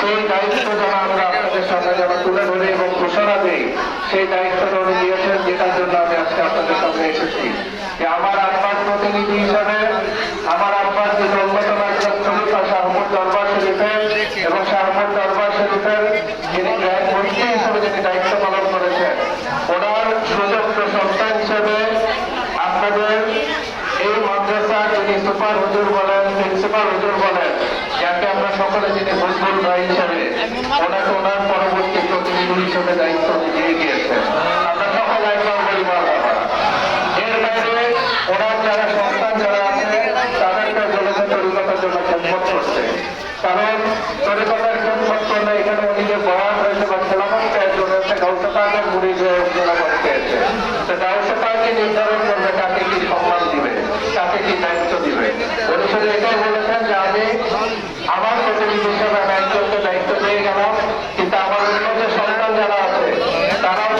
সেই এবং ঘোষণা দায়িত্বটা দিয়েছেন যেটার জন্য আমি আজকে আমার আব্বার প্রতিনিধি হিসাবে আমার আব্বার যে অন্যতম একজন খলিফা এবং শাহমুদ দরবার শরীফের যিনি গ্র্যান্ড মন্ত্রী হিসেবে যিনি দায়িত্ব পালন করেছেন ওনার সুযোগ্য সন্তান হিসেবে আপনাদের এই মাদ্রাসার যিনি সুপার হুজুর বলেন, প্রিন্সিপাল হুজুর বলেন, যাকে আমরা সকলে যিনি বুলবুল ভাই হিসেবে, ওনাকে ওনার পরবর্তী প্রতিনিধি হিসেবে দায়িত্ব দিয়ে গিয়েছেন। নির্ধারণ আমার প্রতিনিধি হিসেবে আমি একজনকে দায়িত্ব দিয়ে গেলাম, কিন্তু আমার অন্য যে সন্তান যারা আছে, তারাও